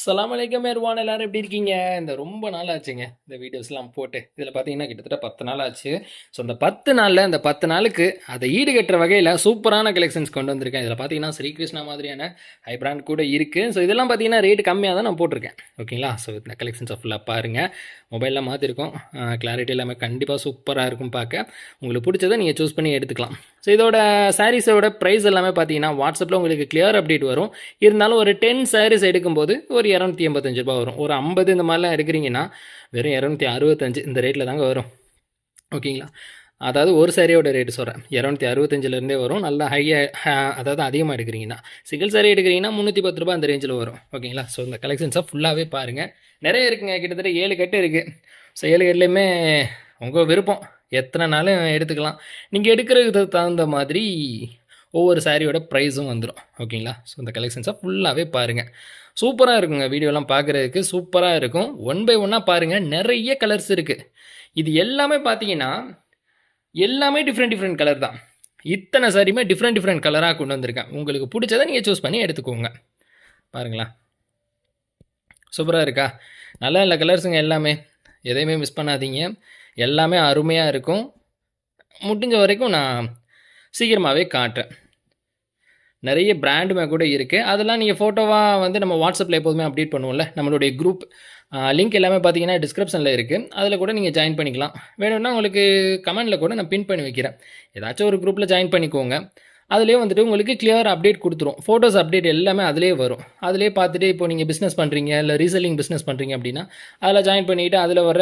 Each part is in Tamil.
சலாம் அலைக்கம் எர்வான் எல்லாரும் எப்படி இருக்கீங்க? இந்த ரொம்ப நாள் ஆச்சுங்க இந்த வீடியோஸ்லாம் போட்டு. இதில் பார்த்தீங்கன்னா கிட்டத்தட்ட பத்து நாள் ஆச்சு. ஸோ இந்த பத்து நாளில் இந்த பத்து நாளுக்கு அதை ஈடுகட்டுற வகையில் சூப்பரான கலெக்ஷன்ஸ் கொண்டு வந்திருக்கேன். இதில் பார்த்தீங்கன்னா ஸ்ரீகிருஷ்ணா மாதிரியான ஹை பிராண்ட் கூட இருக்குது ஸோ இதெல்லாம் பார்த்தீங்கன்னா ரேட் கம்மியாக தான் நான் போட்டிருக்கேன். ஓகேங்களா ஸோ இந்த கலெக்ஷன்ஸை ஃபுல்லாக பாருங்கள் மொபைலில் மாற்றிருக்கோம் கிளாரிட்டி எல்லாமே கண்டிப்பாக சூப்பராக இருக்கும் பார்க்க உங்களுக்கு பிடிச்சதை நீங்கள் சூஸ் பண்ணி எடுத்துக்கலாம். ஸோ இதோட சாரீஸோட ப்ரைஸ் எல்லாமே பார்த்தீங்கன்னா வாட்ஸ்அப்பில் உங்களுக்கு கிளியர் அப்டேட் வரும். இருந்தாலும் ஒரு டென் சாரீஸ் எடுக்கும்போது ஒரு இரநூத்தி எண்பத்தஞ்சு ரூபா வரும். ஒரு ஐம்பது இந்த மாதிரிலாம் எடுக்கிறீங்கன்னா வெறும் இரநூத்தி அறுபத்தஞ்சு இந்த ரேட்டில் தாங்க வரும். ஓகேங்களா? அதாவது ஒரு சாரியோட ரேட்டு சொல்கிறேன் இரநூத்தி அறுபத்தஞ்சிலேருந்தே வரும். நல்லா ஹையாக அதாவது அதிகமாக எடுக்கிறீங்கன்னா சிங்கிள் சாரி எடுக்கிறீங்கன்னா முந்நூற்றி பத்து ரூபா அந்த ரேஞ்சில் வரும். ஓகேங்களா? ஸோ இந்த கலெக்ஷன்ஸை ஃபுல்லாகவே பாருங்கள் நிறைய இருக்குங்க. கிட்டத்தட்ட ஏழு கட்டு இருக்குது ஸோ ஏழு கட்டுலையுமே உங்கள் விருப்பம். எத்தனை நாளும் எடுத்துக்கலாம். நீங்கள் எடுக்கிறதுக்கு தகுந்த மாதிரி ஒவ்வொரு சாரியோட ப்ரைஸும் வந்துடும் ஓகேங்களா ஸோ இந்த கலெக்ஷன்ஸை ஃபுல்லாகவே பாருங்கள் சூப்பராக இருக்குங்க வீடியோலாம் பார்க்குறதுக்கு சூப்பராக இருக்கும். ஒன் பை ஒன்னாக பாருங்கள் நிறைய கலர்ஸ் இருக்குது இது எல்லாமே பார்த்தீங்கன்னா எல்லாமே டிஃப்ரெண்ட் டிஃப்ரெண்ட் கலர் தான். இத்தனை சாரியுமே டிஃப்ரெண்ட் டிஃப்ரெண்ட் கலராக கொண்டு வந்திருக்கேன். உங்களுக்கு பிடிச்சதை நீங்கள் சூஸ் பண்ணி எடுத்துக்கோங்க. பாருங்களா? சூப்பராக இருக்கா? நல்லா இல்லை கலர்ஸுங்க எல்லாமே. எதையுமே மிஸ் பண்ணாதீங்க. எல்லாமே அருமையாக இருக்கும். முடிஞ்ச வரைக்கும் நான் சீக்கிரமாகவே காட்டுறேன். நிறைய பிராண்டுமே கூட இருக்குது அதெல்லாம் நீங்கள் ஃபோட்டோவாக வந்து நம்ம வாட்ஸ்அப்பில் எப்போதுமே அப்டேட் பண்ணுவோம்ல. நம்மளுடைய குரூப் லிங்க் எல்லாமே பார்த்தீங்கன்னா டிஸ்கிரிப்ஷனில் இருக்குது அதில் கூட நீங்கள் ஜாயின் பண்ணிக்கலாம். வேணும்னா உங்களுக்கு கமெண்டில் கூட நான் பின் பண்ணி வைக்கிறேன். ஏதாச்சும் ஒரு குரூப்பில் ஜாயின் பண்ணிக்கோங்க. அதுலேயே வந்துட்டு உங்களுக்கு கிளியர் அப்டேட் கொடுத்துரும். ஃபோட்டோஸ் அப்டேட் எல்லாமே அதிலே வரும். அதிலே பார்த்துட்டு இப்போ நீங்கள் பிஸ்னஸ் பண்ணுறீங்க இல்லை ரீசெல்லிங் பிஸ்னஸ் பண்ணுறீங்க அப்படின்னா அதில் ஜாயின் பண்ணிவிட்டு அதில் வர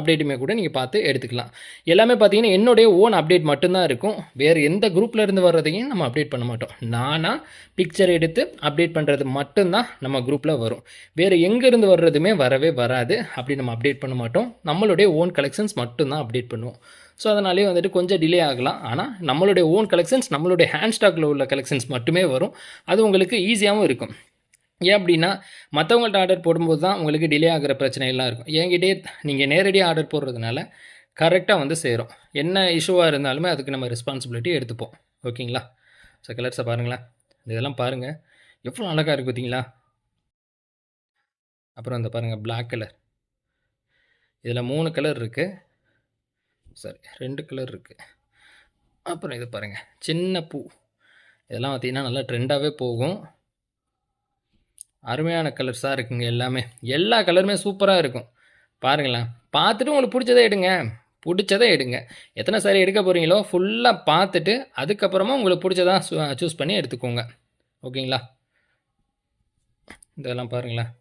அப்டேட்டுமே கூட நீங்கள் பார்த்து எடுத்துக்கலாம். எல்லாமே பார்த்தீங்கன்னா என்னுடைய ஓன் அப்டேட் மட்டும்தான் இருக்கும். வேறு எந்த குரூப்பில் இருந்து வர்றதையும் நம்ம அப்டேட் பண்ண மாட்டோம். நானாக பிக்சர் எடுத்து அப்டேட் பண்ணுறது மட்டும்தான் நம்ம குரூப்பில் வரும். வேறு எங்கேருந்து வர்றதுமே வரவே வராது. அப்படி நம்ம அப்டேட் பண்ண மாட்டோம். நம்மளுடைய ஓன் கலெக்ஷன்ஸ் மட்டும்தான் அப்டேட் பண்ணுவோம். ஸோ அதனாலே வந்துட்டு கொஞ்சம் டிலே ஆகலாம். ஆனால் நம்மளுடைய ஓன் கலெக்ஷன்ஸ் நம்மளுடைய ஹேண்ட் ஸ்டாக்கில் உள்ள கலெக்ஷன்ஸ் மட்டுமே வரும். அது உங்களுக்கு ஈஸியாகவும் இருக்கும். ஏன் அப்படின்னா மற்றவங்கள்ட்ட ஆர்டர் போடும்போது தான் உங்களுக்கு டிலே ஆகிற பிரச்சனையெல்லாம் இருக்கும். என்கிட்டே நீங்கள் நேரடியாக ஆர்டர் போடுறதுனால கரெக்டாக வந்து சேரும். என்ன இஷ்யூவாக இருந்தாலுமே அதுக்கு நம்ம ரெஸ்பான்சிபிலிட்டி எடுத்துப்போம். ஓகேங்களா? ஸோ கலர்ஸை பாருங்களேன். இதெல்லாம் பாருங்கள் எவ்வளோ அழகாக இருக்குது பார்த்தீங்களா அப்புறம் இந்த பாருங்கள் பிளாக் கலர் இதில் மூணு கலர் இருக்குது சரி ரெண்டு கலர் இருக்குது அப்புறம் இது பாருங்கள் சின்ன பூ. இதெல்லாம் பார்த்தீங்கன்னா நல்லா ட்ரெண்டாகவே போகும். அருமையான கலர்ஸாக இருக்குங்க எல்லாமே. எல்லா கலருமே சூப்பராக இருக்கும். பாருங்களேன் பார்த்துட்டு உங்களுக்கு பிடிச்சதே எடுங்க. பிடிச்சதை எடுங்க. எத்தனை சாரி எடுக்க போகிறீங்களோ ஃபுல்லாக பார்த்துட்டு அதுக்கப்புறமா உங்களுக்கு பிடிச்சதா சூஸ் பண்ணி எடுத்துக்கோங்க. ஓகேங்களா? இதெல்லாம் பாருங்களேன்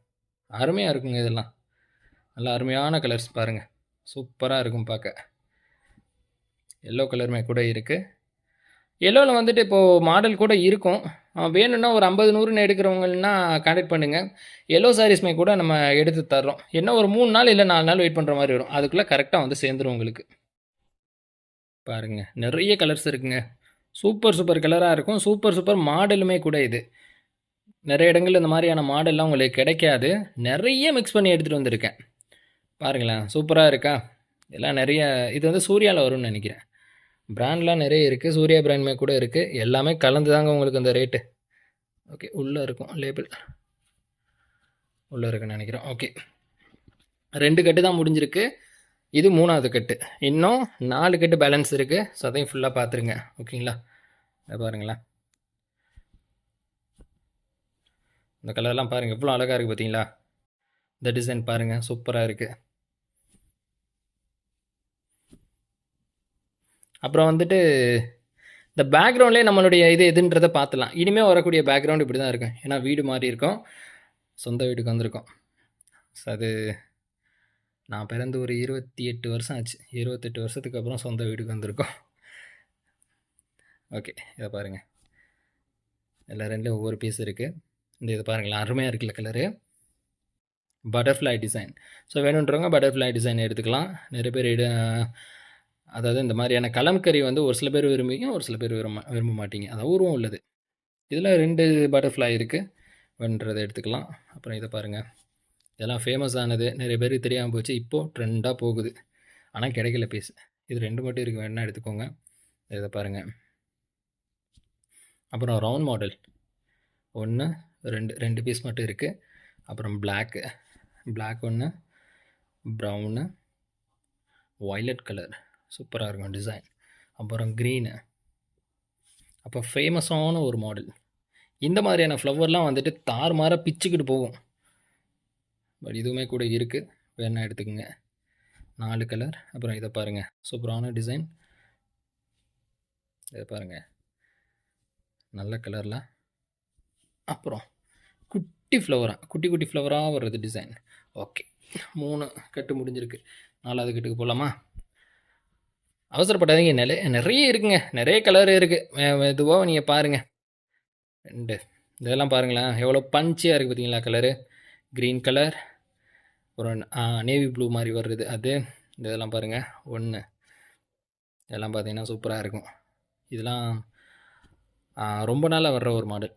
அருமையாக இருக்குங்க இதெல்லாம். நல்லா அருமையான கலர்ஸ் பாருங்கள் சூப்பராக இருக்கும் பார்க்க. எல்லோ கலருமே கூட இருக்குது எல்லோவில் வந்துட்டு இப்போது மாடல் கூட இருக்கும். வேணும்னா ஒரு ஐம்பது நூறுன்னு எடுக்கிறவங்கன்னா கான்டாக்ட் பண்ணுங்கள் எல்லோ சாரீஸ்மே கூட நம்ம எடுத்து தர்றோம். என்ன ஒரு மூணு நாள் இல்லை நாலு நாள் வெயிட் பண்ணுற மாதிரி வரும். அதுக்குள்ளே கரெக்டாக வந்து சேர்ந்துரும் உங்களுக்கு. பாருங்கள் நிறைய கலர்ஸ் இருக்குங்க. சூப்பர் சூப்பர் கலராக இருக்கும். சூப்பர் சூப்பர் மாடலுமே கூட இது. நிறைய இடங்கள்ல இந்த மாதிரியான மாடல்லாம் உங்களுக்கு கிடைக்காது. நிறைய மிக்ஸ் பண்ணி எடுத்துகிட்டு வந்திருக்கேன். பாருங்களேன் சூப்பராக இருக்கா? இதெல்லாம் நிறைய இது வந்து சூர்யாவில் வரும்னு நினைக்கிறேன். பிராண்ட்லாம் நிறைய இருக்குது சூர்யா பிராண்ட்மே கூட இருக்குது எல்லாமே கலந்து தாங்க உங்களுக்கு அந்த ரேட்டு ஓகே உள்ளே இருக்கும் லேபிள் உள்ளே இருக்குன்னு நினைக்கிறேன். ஓகே ரெண்டு கட்டு தான் முடிஞ்சிருக்கு. இது மூணாவது கட்டு. இன்னும் நாலு கட்டு பேலன்ஸ் இருக்குது ஸோ அதையும் ஃபுல்லாக பார்த்துருங்க ஓகேங்களா பாருங்களேன். இந்த கலர்லாம் பாருங்கள் எவ்வளோ அழகாக இருக்குது பார்த்தீங்களா இந்த டிசைன் பாருங்கள் சூப்பராக இருக்குது அப்புறம் வந்துட்டு இந்த பேக்ரவுண்ட்லேயே நம்மளுடைய இது எதுன்றதை பார்த்துலாம் இனிமேல் வரக்கூடிய பேக்ரவுண்ட் இப்படி தான் இருக்கும். ஏன்னா வீடு மாறி இருக்கும். சொந்த வீட்டுக்கு வந்திருக்கோம். ஸோ அது நான் பிறந்து ஒரு இருபத்தி எட்டு வருஷம் ஆச்சு. இருபத்தெட்டு வருஷத்துக்கு அப்புறம் சொந்த வீட்டுக்கு வந்திருக்கோம். ஓகே இதை பாருங்கள் எல்லா ரெண்டுலேயும் ஒவ்வொரு பீஸ் இருக்குது இந்த இது பாருங்களேன் அருமையாக இருக்குல்ல கலரு பட்டர்ஃப்ளை டிசைன் ஸோ வேணுன்றவங்க பட்டர்ஃப்ளை டிசைன் எடுத்துக்கலாம். நிறைய பேர் அதாவது இந்த மாதிரியான கலம்கறி வந்து ஒரு சில பேர் விரும்புவீங்க ஒரு சில பேர் விரும்ப விரும்ப மாட்டீங்க. அது உருவம் உள்ளது. இதில் ரெண்டு பட்டர்ஃப்ளை இருக்குது வென்றதை எடுத்துக்கலாம். அப்புறம் இதை பாருங்கள் இதெல்லாம் ஃபேமஸ் ஆனது. நிறைய பேருக்கு தெரியாமல் போச்சு. இப்போது ட்ரெண்டாக போகுது. ஆனால் கிடைக்கல பீஸ் இது ரெண்டு மட்டும் இருக்கு. வேணால் எடுத்துக்கோங்க. இதை பாருங்கள் அப்புறம் ரவுண்ட் மாடல் ஒன்று ரெண்டு ரெண்டு பீஸ் மட்டும் இருக்குது அப்புறம் பிளாக்கு பிளாக் ஒன்று ப்ரௌனு வயலட் கலர் சூப்பராக இருக்கும் டிசைன் அப்புறம் க்ரீனு அப்போ ஃபேமஸான ஒரு மாடல் இந்த மாதிரியான ஃப்ளவர்லாம் வந்துட்டு தாறுமாறாக பிச்சுக்கிட்டு போகும். பட் இதுவுமே கூட இருக்குது வேணா எடுத்துக்கோங்க. நாலு கலர் அப்புறம் இதை பாருங்கள் சூப்பரான டிசைன் இதை பாருங்கள் நல்ல கலரில் அப்புறம் குட்டி ஃப்ளவராக குட்டி குட்டி ஃப்ளவராக வர்றது டிசைன் ஓகே மூணு கட்டு முடிஞ்சிருக்கு. நாலாவது கட்டுக்கு போகலாமா அவசரப்படாதீங்க. நிறைய நிறைய இருக்குங்க. நிறைய கலர் இருக்குது மெதுவாக நீங்கள் பாருங்கள் ரெண்டு இதெல்லாம் பாருங்களேன். எவ்வளோ பஞ்சியாக இருக்குது பார்த்தீங்களா கலரு க்ரீன் கலர் ஒரு நேவி ப்ளூ மாதிரி வருது. அது இந்த இதெல்லாம் பாருங்கள் ஒன்று இதெல்லாம் பார்த்தீங்கன்னா சூப்பராக இருக்கும். இதெல்லாம் ரொம்ப நாளாக வர்ற ஒரு மாடல்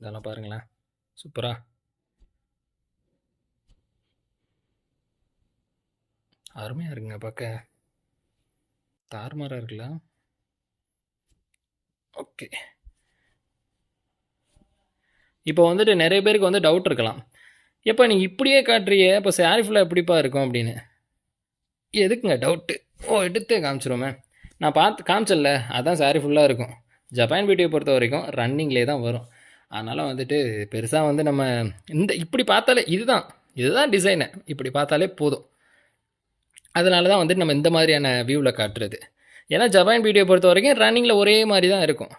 இதெல்லாம் பாருங்களேன். சூப்பராக அருமையாக இருக்குங்க பார்க்க. தாறுமாறாக இருக்குல்ல? ஓகே. இப்போ வந்துட்டு நிறைய பேருக்கு வந்து டவுட் இருக்கலாம். எப்போ நீ இப்படியே காட்டுறியே? இப்போ சாரி ஃபுல்லாக எப்படிப்பா இருக்கும் அப்படின்னு. எதுக்குங்க டவுட்டு ஓ எடுத்து காமிச்சிருவோமே. நான் பார்த்து காமிச்சல அதான் சாரி ஃபுல்லாக இருக்கும். ஜப்பான் பீட்டியை பொறுத்த வரைக்கும் ரன்னிங்லேயே தான் வரும். அதனால் வந்துட்டு பெருசாக வந்து நம்ம இந்த இப்படி பார்த்தாலே இதுதான். இதுதான் டிசைனு இப்படி பார்த்தாலே போதும். அதனால தான் வந்துட்டு நம்ம இந்த மாதிரியான வியூவில் காட்டுறது. ஏன்னா ஜப்பான் வீடியோ பொறுத்த வரைக்கும் ரன்னிங்கில் ஒரே மாதிரி தான் இருக்கும்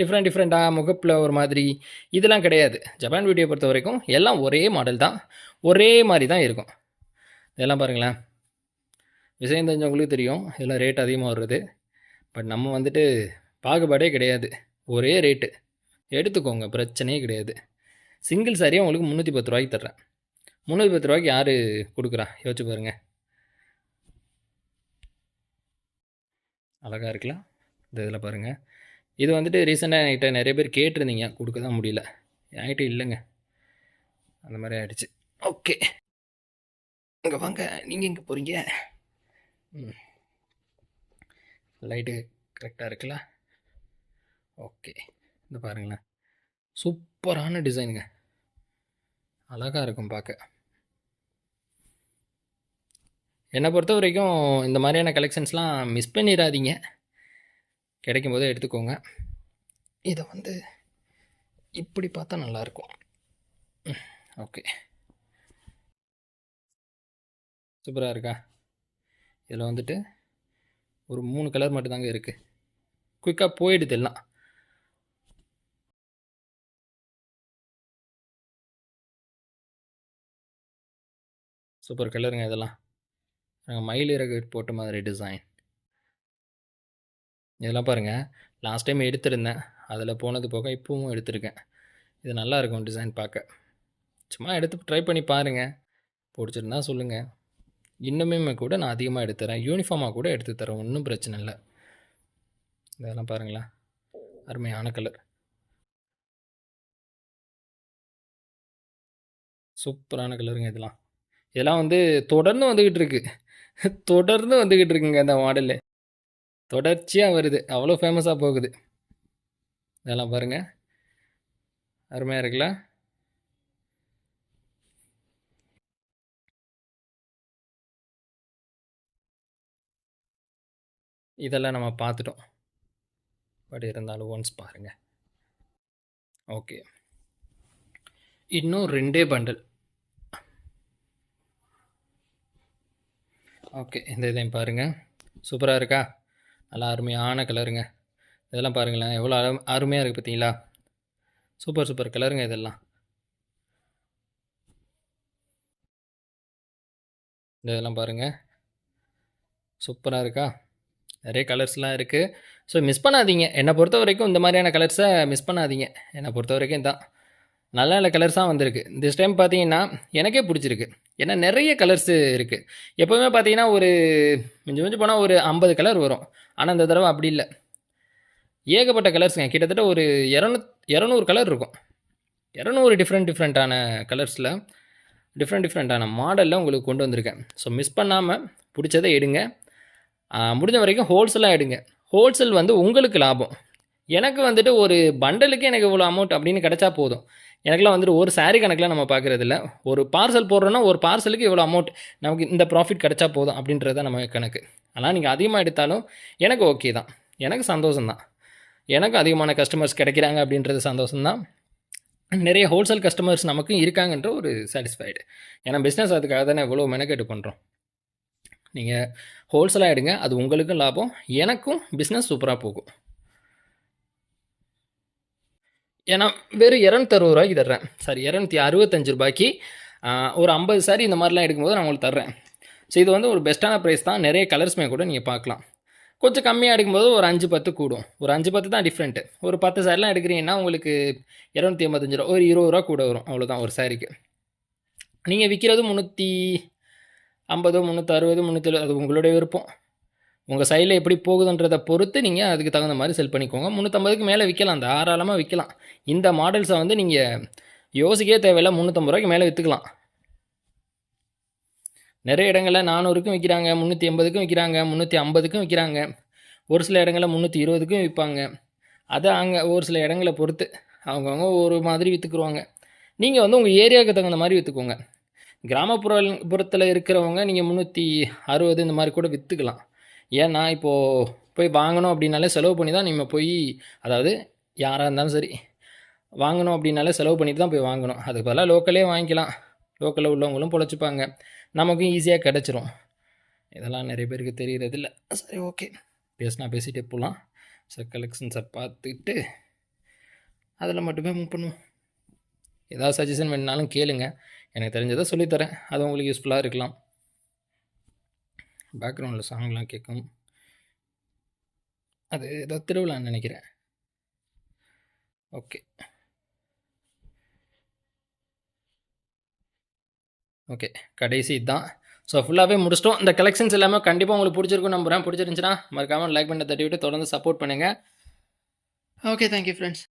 டிஃப்ரெண்ட் டிஃப்ரெண்ட்டாக முகப்பில் ஒரு மாதிரி இதெல்லாம் கிடையாது. ஜப்பான் வீடியோ பொறுத்த வரைக்கும் எல்லாம் ஒரே மாடல் தான். ஒரே மாதிரி தான் இருக்கும். இதெல்லாம் பாருங்களேன். விஷயம் தெரிஞ்சவங்களுக்கு தெரியும். இதெல்லாம் ரேட் அதிகமாக வருது பட் நம்ம வந்துட்டு பாகுபாடே கிடையாது. ஒரே ரேட்டு எடுத்துக்கோங்க. பிரச்சனையே கிடையாது. சிங்கிள் சாரியாக உங்களுக்கு முந்நூற்றி பத்து ரூபாய்க்கு தர்றேன். முந்நூற்றி பத்து ரூபாய்க்கு யார் கொடுக்குறா? யோசிச்சு பாருங்கள் அழகாக இருக்கலாம். இந்த இதில் பாருங்கள் இது வந்துட்டு ரீசெண்டாக என்கிட்ட நிறைய பேர் கேட்டிருந்தீங்க. கொடுக்க தான் முடியல. என்கிட்ட இல்லைங்க. அந்த மாதிரி ஆகிடுச்சு ஓகே. இங்கே வாங்க. நீங்கள் எங்கே போகிறீங்க ம். லைட்டு கரெக்டாக இருக்குல்ல? ஓகே. இந்த பாருங்களேன். சூப்பரான டிசைனுங்க. அழகாக இருக்கும் பார்க்க. என்னை பொறுத்த வரைக்கும் இந்த மாதிரியான கலெக்ஷன்ஸ்லாம் மிஸ் பண்ணிடாதீங்க. கிடைக்கும் போதே எடுத்துக்கோங்க. இதை வந்து இப்படி பார்த்தா நல்லாயிருக்கும். ஓகே. சூப்பராக இருக்கா? இதில் வந்துட்டு ஒரு மூணு கலர் மட்டும்தாங்க இருக்குது குயிக்காக போயிடுது எல்லாம். சூப்பர் கலருங்க இதெல்லாம். மயில் இறகு போட்ட மாதிரி டிசைன் இதெல்லாம் பாருங்கள் லாஸ்ட் டைம் எடுத்திருந்தேன். அதில் போனது போக இப்போவும் எடுத்திருக்கேன். இது நல்லா இருக்கும் டிசைன் பார்க்க. சும்மா எடுத்து ட்ரை பண்ணி பாருங்கள் பிடிச்சிருந்தா சொல்லுங்கள் இன்னுமே கூட நான் அதிகமாக எடுத்து தரேன். யூனிஃபார்மாக கூட எடுத்து தரேன். ஒன்றும் பிரச்சனை இல்லை. இதெல்லாம் பாருங்களேன். அருமையான கலர் சூப்பரான கலருங்க இதெல்லாம். இதெல்லாம் வந்து தொடர்ந்து வந்துக்கிட்டு இருக்குது தொடர்ந்து வந்துக்கிட்டு இருக்குங்க அந்த மாடலு. தொடர்ச்சியாக வருது. அவ்வளோ ஃபேமஸாக போகுது. இதெல்லாம் பாருங்கள் அருமையாக இருக்குல்ல? இதெல்லாம் நம்ம பார்த்துட்டோம். பட் இருந்தாலும் ஒன்ஸ் பாருங்கள் ஓகே. இன்னும் ரெண்டே பண்டல் ஓகே இந்த இதையும் பாருங்கள் சூப்பராக இருக்கா? நல்லா அருமையான கலருங்க. இதெல்லாம் பாருங்களேன் எவ்வளோ அரு அருமையாக இருக்குது பார்த்தீங்களா சூப்பர் சூப்பர் கலருங்க இதெல்லாம். இந்த இதெல்லாம் பாருங்கள் சூப்பராக இருக்கா? நிறைய கலர்ஸ்லாம் இருக்குது ஸோ மிஸ் பண்ணாதீங்க. என்னை பொறுத்த வரைக்கும் இந்த மாதிரியான கலர்ஸை மிஸ் பண்ணாதீங்க. என்னை பொறுத்த வரைக்கும் தான் நல்ல நல்ல கலர்ஸாக வந்திருக்கு. திஸ் டைம் பார்த்தீங்கன்னா எனக்கே பிடிச்சிருக்கு. ஏன்னா நிறைய கலர்ஸு இருக்குது எப்போவுமே பார்த்தீங்கன்னா ஒரு மிஞ்சி மிஞ்சி போனால் ஒரு ஐம்பது கலர் வரும். ஆனால் இந்த தடவை அப்படி இல்லை. ஏகப்பட்ட கலர்ஸுங்க கிட்டத்தட்ட ஒரு இரநூ இரநூறு கலர் இருக்கும். இரநூறு டிஃப்ரெண்ட் டிஃப்ரெண்ட்டான கலர்ஸில் டிஃப்ரெண்ட் டிஃப்ரெண்ட்டான மாடலில் உங்களுக்கு கொண்டு வந்திருக்கேன். ஸோ மிஸ் பண்ணாமல் பிடிச்சதை எடுங்க. முடிஞ்ச வரைக்கும் ஹோல்சேலாக எடுங்க. ஹோல்சேல் வந்து உங்களுக்கு லாபம். எனக்கு வந்துட்டு ஒரு பண்டலுக்கு எனக்கு இவ்வளோ அமௌண்ட் அப்படின்னு கிடைச்சா போதும். எனக்குலாம் வந்துட்டு ஒரு saree கணக்கில் நம்ம பார்க்குறதில்ல. ஒரு பார்சல் போடுறோன்னா ஒரு பார்சலுக்கு இவ்வளோ அமௌண்ட் நமக்கு இந்த ப்ராஃபிட் கிடச்சா போதும் அப்படின்றது தான் நம்ம கணக்கு. ஆனால் நீங்கள் அதிகமாக எடுத்தாலும் எனக்கு ஓகே தான். எனக்கு சந்தோஷம் தான் எனக்கு அதிகமான கஸ்டமர்ஸ் கிடைக்கிறாங்க அப்படின்றது சந்தோஷம்தான். நிறைய ஹோல்சேல் கஸ்டமர்ஸ் நமக்கும் இருக்காங்கன்ற ஒரு சாட்டிஸ்ஃபைடு ஏன்னா பிஸ்னஸ் அதுக்காக தானே இவ்வளோ மெனக்கெட்டு பண்ணுறோம் நீங்கள் ஹோல்சேலாக எடுங்க. அது உங்களுக்கும் லாபம். எனக்கும் பிஸ்னஸ் சூப்பராக போகும். ஏன்னா வெறும் இரநூத்தி அறுபது ரூபாய்க்கு தர்றேன். சாரி இரநூத்தி அறுபத்தஞ்சு ரூபாய்க்கு ஒரு ஐம்பது சாரி இந்த மாதிரிலாம் எடுக்கும்போது நான் உங்களுக்கு தர்றேன். ஸோ இது வந்து ஒரு பெஸ்ட்டான ப்ரைஸ் தான். நிறைய கலர்ஸ்மே கூட நீங்கள் பார்க்கலாம். கொஞ்சம் கம்மியாக எடுக்கும்போது ஒரு அஞ்சு பத்து கூடும். ஒரு அஞ்சு பத்து தான் டிஃப்ரெண்ட்டு ஒரு பத்து சாரிலாம் எடுக்கிறீங்கன்னா உங்களுக்கு இரநூத்தி ஐம்பத்தஞ்சு ரூபா ஒரு இருபது ரூபா கூட வரும். அவ்வளோதான் ஒரு சாரிக்கு நீங்கள் விற்கிறது முந்நூற்றி ஐம்பது முந்நூற்றி அறுபது முந்நூற்றி அது உங்களுடைய விருப்பம். உங்கள் சைடில் எப்படி போகுதுன்றதை பொறுத்து நீங்கள் அதுக்கு தகுந்த மாதிரி செல் பண்ணிக்கோங்க. முந்நூற்றம்பதுக்கு மேலே விற்கலாம் தாராளமாக விற்கலாம் இந்த மாடல்ஸை வந்து நீங்கள் யோசிக்கவே தேவையில்லை. முந்நூற்றம்பது ரூபாய்க்கு மேலே விற்றுக்கலாம் நிறைய இடங்களில் நானூறுக்கும் விற்கிறாங்க முந்நூற்றி எண்பதுக்கும் விற்கிறாங்க முந்நூற்றி ஐம்பதுக்கும் விற்கிறாங்க ஒரு சில இடங்களில் முந்நூற்றி இருபதுக்கும் விற்பாங்க. அதை அங்கே ஒரு சில இடங்களை பொறுத்து அவங்கவுங்க ஒரு மாதிரி விற்றுக்குருவாங்க நீங்கள் வந்து உங்கள் ஏரியாவுக்கு தகுந்த மாதிரி விற்றுக்கோங்க கிராமப்புற புறத்தில் இருக்கிறவங்க நீங்கள் முந்நூற்றி அறுபது இந்த மாதிரி கூட விற்றுக்கலாம் ஏன்னா இப்போது போய் வாங்கணும் அப்படின்னாலே செலவு பண்ணி தான் நீங்கள் போய் அதாவது யாராக இருந்தாலும் சரி வாங்கணும் அப்படின்னாலே செலவு பண்ணிட்டு தான் போய் வாங்கணும். அதுக்கு பதிலாக லோக்கலே வாங்கிக்கலாம். லோக்கலில் உள்ளவங்களும் பொழைச்சிப்பாங்க. நமக்கும் ஈஸியாக கிடச்சிரும். இதெல்லாம் நிறைய பேருக்கு தெரிகிறதில்ல சரி ஓகே பேசினா பேசிகிட்டே போகலாம் சார் கலெக்ஷன்ஸை பார்த்துட்டு அதில் மட்டுமே மூவ் பண்ணுவோம். ஏதாவது சஜஷன் வேணுனாலும் கேளுங்க. எனக்கு தெரிஞ்சதை சொல்லித்தரேன். அது உங்களுக்கு யூஸ்ஃபுல்லாக இருக்கலாம். பேக்ரவுண்டில் சாங்லாம் கேட்கும் அது ஏதோ திருவிழான்னு நினைக்கிறேன். ஓகே ஓகே கடைசி தான் ஸோ ஃபுல்லாகவே முடிச்சிட்டோம். இந்த கலெக்ஷன்ஸ் எல்லாமே கண்டிப்பாக உங்களுக்கு பிடிச்சிருக்கும் நம்புறேன். பிடிச்சிருந்துச்சுன்னா மறக்காமல் லைக் பண்ணி தட்டி விட்டு தொடர்ந்து சப்போர்ட் பண்ணுங்கள் ஓகே தேங்க்யூ ஃப்ரெண்ட்ஸ்